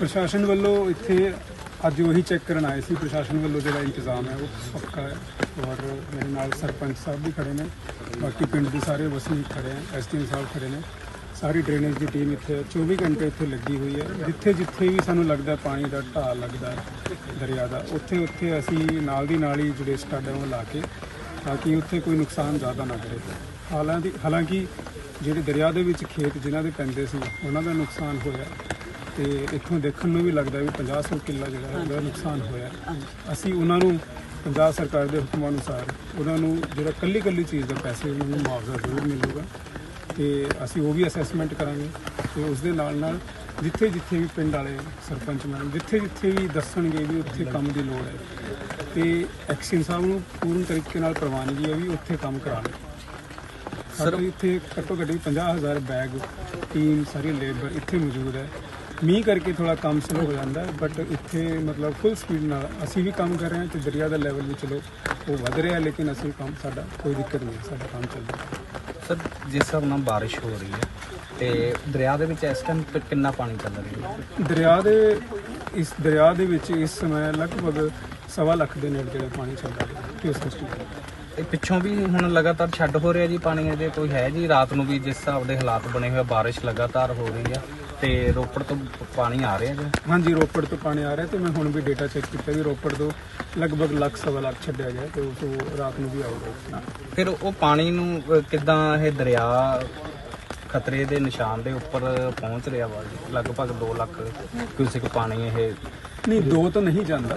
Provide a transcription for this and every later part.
ਪ੍ਰਸ਼ਾਸਨ ਵੱਲੋਂ ਇੱਥੇ ਅੱਜ ਉਹੀ ਚੈੱਕ ਕਰਨ ਆਏ ਸੀ। ਪ੍ਰਸ਼ਾਸਨ ਵੱਲੋਂ ਜਿਹੜਾ ਇੰਤਜ਼ਾਮ ਹੈ, ਉਹ ਪੱਕਾ ਹੈ ਔਰ ਮੇਰੇ ਨਾਲ ਸਰਪੰਚ ਸਾਹਿਬ ਵੀ ਖੜੇ ਨੇ। ਬਾਕੀ ਪਿੰਡ ਦੇ ਸਾਰੇ ਵਸਨੀਕ ਖੜੇ ਹੈ ਐਸਟੀਐਮ ਸਾਹਿਬ ਖੜੇ ਨੇ। ਸਾਰੀ ਡਰੇਨੇਜ ਦੀ ਟੀਮ ਇੱਥੇ 24 ਘੰਟੇ ਇੱਥੇ ਲੱਗੀ ਹੋਈ ਹੈ। ਜਿੱਥੇ ਜਿੱਥੇ ਵੀ ਸਾਨੂੰ ਲੱਗਦਾ ਪਾਣੀ ਦਾ ਢਾਹ ਲੱਗਦਾ ਦਰਿਆ ਦਾ, ਉੱਥੇ ਉੱਥੇ ਅਸੀਂ ਨਾਲ ਦੀ ਨਾਲ ਹੀ ਜਿਹੜੇ ਸਟੱਡ ਹੈ ਉਹ ਲਾ ਕੇ ਤਾਂ ਕਿ ਉੱਥੇ ਕੋਈ ਨੁਕਸਾਨ ਜ਼ਿਆਦਾ ਨਾ ਕਰੇ। ਹਾਲਾਂਕਿ ਹਾਲਾਂਕਿ ਜਿਹੜੇ ਦਰਿਆ ਦੇ ਵਿੱਚ ਖੇਤ ਜਿਨ੍ਹਾਂ ਦੇ ਪੈਂਦੇ ਸੀ, ਉਹਨਾਂ ਦਾ ਨੁਕਸਾਨ ਹੋਇਆ। ਤੇ ਇੱਥੋਂ ਦੇਖਣ ਨੂੰ ਵੀ ਲੱਗਦਾ ਵੀ 50 ਕਿੱਲਾ ਜਿਹੜਾ ਹੈ ਉਹਦਾ ਨੁਕਸਾਨ ਹੋਇਆ। ਅਸੀਂ ਉਹਨਾਂ ਨੂੰ ਪੰਜਾਬ ਸਰਕਾਰ ਦੇ ਹੁਕਮਾਂ ਅਨੁਸਾਰ ਉਹਨਾਂ ਨੂੰ ਜਿਹੜਾ ਕੱਲੀ ਕੱਲੀ ਚੀਜ਼ ਦਾ ਪੈਸੇ ਉਹਨਾਂ ਨੂੰ ਮੁਆਵਜ਼ਾ ਜ਼ਰੂਰ ਮਿਲੂਗਾ ਤੇ ਅਸੀਂ ਉਹ ਵੀ ਅਸੈਸਮੈਂਟ ਕਰਾਂਗੇ ਤੇ ਉਸ ਦੇ ਨਾਲ ਨਾਲ ਜਿੱਥੇ ਜਿੱਥੇ ਵੀ ਪਿੰਡ ਵਾਲੇ ਸਰਪੰਚ ਮੈਡਮ ਜਿੱਥੇ ਜਿੱਥੇ ਵੀ ਦੱਸਣਗੇ ਵੀ ਉੱਥੇ ਕੰਮ ਦੀ ਲੋੜ ਹੈ ਤੇ ਐਕਸ਼ਨ ਸਾਹਿਬ ਨੂੰ ਪੂਰਨ ਤਰੀਕੇ ਨਾਲ ਪ੍ਰਵਾਨਗੀ ਹੈ ਵੀ ਉੱਥੇ ਕੰਮ ਕਰਾਉਣ ਸਰ ਇੱਥੇ ਘੱਟੋ ਘੱਟ ਵੀ 50000 ਬੈਗ ਟੀਮ ਸਾਰੀ ਲੇਬਰ ਇੱਥੇ ਮੌਜੂਦ ਹੈ। ਮੀਂਹ ਕਰਕੇ ਥੋੜਾ ਕੰਮ ਸਲੋ ਹੋ ਜਾਂਦਾ ਹੈ ਬਟ ਇੱਥੇ ਮਤਲਬ ਫੁੱਲ ਸਪੀਡ ਨਾਲ ਅਸੀਂ ਵੀ ਕੰਮ ਕਰ ਰਹੇ ਹਾਂ ਤੇ ਦਰਿਆ ਦਾ ਲੈਵਲ ਵੀ ਚਲੋ ਉਹ ਵਧ ਰਿਹਾ ਲੇਕਿਨ ਅਸੀਂ ਕੰਮ ਸਾਡਾ ਕੋਈ ਦਿੱਕਤ ਨਹੀਂ ਸਾਡਾ ਕੰਮ ਚੱਲ ਰਿਹਾ ਸਰ ਜਿਸ ਹਿਸਾਬ ਨਾਲ ਬਾਰਿਸ਼ ਹੋ ਰਹੀ ਹੈ ਤੇ ਦਰਿਆ ਦੇ ਵਿੱਚ ਇਸ ਟਾਈਮ ਕਿੰਨਾ ਪਾਣੀ ਚੱਲ ਰਿਹਾ ਹੈ? ਦਰਿਆ ਦੇ ਇਸ ਦਰਿਆ ਦੇ ਵਿੱਚ ਇਸ ਸਮੇਂ ਲਗਭਗ ਸਵਾ ਲੱਖ ਦੇ ਨੇੜੇ ਜਿਹੜਾ ਪਾਣੀ ਚੱਲ ਰਿਹਾ ਹੈ ਕਿਉਂਕਿ ਸਿਸਟਮ ਇਹ ਪਿੱਛੋਂ ਵੀ ਹੁਣ ਲਗਾਤਾਰ ਛੱਡ ਹੋ ਰਿਹਾ ਜੀ ਪਾਣੀ ਇਹਦੇ ਕੋਈ ਹੈ ਜੀ? ਰਾਤ ਨੂੰ ਵੀ ਜਿਸ ਹਿਸਾਬ ਦੇ ਹਾਲਾਤ ਬਣੇ ਹੋਏ ਆ, ਬਾਰਿਸ਼ ਲਗਾਤਾਰ ਹੋ ਰਹੀ ਹੈ ਤੇ ਰੋਪੜ ਤੋਂ ਪਾਣੀ ਆ ਰਿਹਾ ਜੀ? ਹਾਂਜੀ ਰੋਪੜ ਤੋਂ ਪਾਣੀ ਆ ਰਿਹਾ ਤੇ ਮੈਂ ਹੁਣ ਵੀ ਡੇਟਾ ਚੈੱਕ ਕੀਤਾ ਵੀ ਰੋਪੜ ਤੋਂ ਲਗਭਗ ਲੱਖ ਸਵਾ ਲੱਖ ਛੱਡਿਆ ਗਿਆ ਤੇ ਉਸ ਤੋਂ ਰਾਤ ਨੂੰ ਵੀ ਆਊਗਾ ਫਿਰ ਉਹ ਪਾਣੀ ਨੂੰ ਕਿੱਦਾਂ ਇਹ ਦਰਿਆ ਖਤਰੇ ਦੇ ਨਿਸ਼ਾਨ ਦੇ ਉੱਪਰ ਪਹੁੰਚ ਰਿਹਾ ਵਾ? ਜੀ ਲਗਭਗ 2 ਲੱਖ ਕਿਊਸਿਕ ਪਾਣੀ ਇਹ ਨਹੀਂ ਦੋ ਤਾਂ ਨਹੀਂ ਜਾਂਦਾ।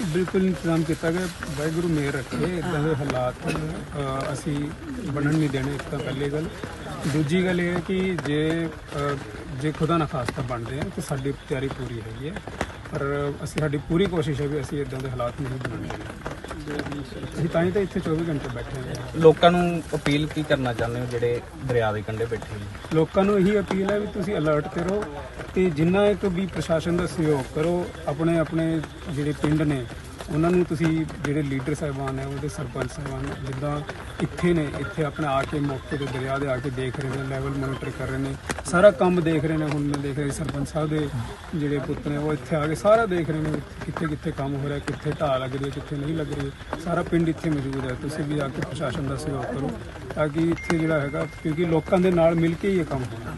ਬਿਲਕੁਲ ਇੰਤਜ਼ਾਮ ਕੀਤਾ ਗਿਆ। ਵਾਹਿਗੁਰੂ ਮੇਰ ਰੱਖੇ ਇਦਾਂ ਦੇ ਹਾਲਾਤ ਅ, ਅਸੀਂ ਬਣਨ ਨਹੀਂ ਦੇਣੇ ਇੱਕ ਤਾਂ ਪਹਿਲੀ ਗੱਲ। ਦੂਜੀ ਗੱਲ ਇਹ ਹੈ ਕਿ ਜੇ ਅ, ਜੇ ਖੁਦਾ ਨਾ ਖਾਸਤਾ ਬਣਦੇ ਆ ਤਾਂ ਸਾਡੀ ਤਿਆਰੀ ਪੂਰੀ ਹੈਗੀ ਹੈ। ਪਰ ਅਸੀਂ ਸਾਡੀ ਪੂਰੀ ਕੋਸ਼ਿਸ਼ ਹੈ ਵੀ ਅਸੀਂ ਇਦਾਂ ਦੇ ਹਾਲਾਤ ਨਹੀਂ ਬਣਨ ਦੇਣੇ ਅਸੀਂ ਤਾਂ ਹੀ ਤਾਂ ਇੱਥੇ 24 ਘੰਟੇ ਬੈਠੇ ਹਾਂ। ਲੋਕਾਂ ਨੂੰ ਅਪੀਲ ਕੀ ਕਰਨਾ ਚਾਹੁੰਦੇ ਹੋ ਜਿਹੜੇ ਦਰਿਆ ਦੇ ਕੰਢੇ ਬੈਠੇ ਨੇ? ਲੋਕਾਂ ਨੂੰ ਇਹੀ ਅਪੀਲ ਹੈ ਵੀ ਤੁਸੀਂ ਅਲਰਟ ਤੇ ਰਹੋ ਤੇ ਜਿੰਨਾ ਇੱਕ ਵੀ ਪ੍ਰਸ਼ਾਸਨ ਦਾ ਸਹਿਯੋਗ ਕਰੋ ਆਪਣੇ ਆਪਣੇ ਜਿਹੜੇ ਪਿੰਡ ਨੇ ਉਹਨਾਂ ਨੂੰ ਤੁਸੀਂ ਜਿਹੜੇ ਲੀਡਰ ਸਾਹਿਬਾਨ ਹੈ, ਉਹਦੇ ਸਰਪੰਚ ਸਾਹਿਬਾਨ, ਜਿੱਦਾਂ ਇੱਥੇ ਨੇ, ਇੱਥੇ ਆਪਣਾ ਆ ਕੇ ਮੌਕੇ ਤੇ ਦਰਿਆ ਦੇ ਆ ਕੇ ਦੇਖ ਰਹੇ ਨੇ ਲੈਵਲ ਮੋਨੀਟਰ ਕਰ ਰਹੇ ਨੇ। ਸਾਰਾ ਕੰਮ ਦੇਖ ਰਹੇ ਨੇ, ਹੁਣ ਮੈਂ ਦੇਖ ਰਿਹਾ ਸਰਪੰਚ ਸਾਹਿਬ ਦੇ ਜਿਹੜੇ ਪੁੱਤ ਨੇ, ਉਹ ਇੱਥੇ ਆ ਕੇ ਸਾਰਾ ਦੇਖ ਰਹੇ ਨੇ ਕਿੱਥੇ ਕਿੱਥੇ ਕੰਮ ਹੋ ਰਿਹਾ, ਕਿੱਥੇ ਢਾਹ ਲੱਗ ਰਹੀ ਹੈ, ਕਿੱਥੇ ਨਹੀਂ ਲੱਗ ਰਹੀ। ਸਾਰਾ ਪਿੰਡ ਇੱਥੇ ਮੌਜੂਦ ਹੈ, ਤੁਸੀਂ ਵੀ ਆ ਕੇ ਪ੍ਰਸ਼ਾਸਨ ਦਾ ਸਹਿਯੋਗ ਕਰੋ, ਤਾਂ ਕਿ ਇੱਥੇ ਜਿਹੜਾ ਹੈਗਾ, ਕਿਉਂਕਿ ਲੋਕਾਂ ਦੇ ਨਾਲ ਮਿਲ ਕੇ ਹੀ ਇਹ ਕੰਮ ਹੋਣਾ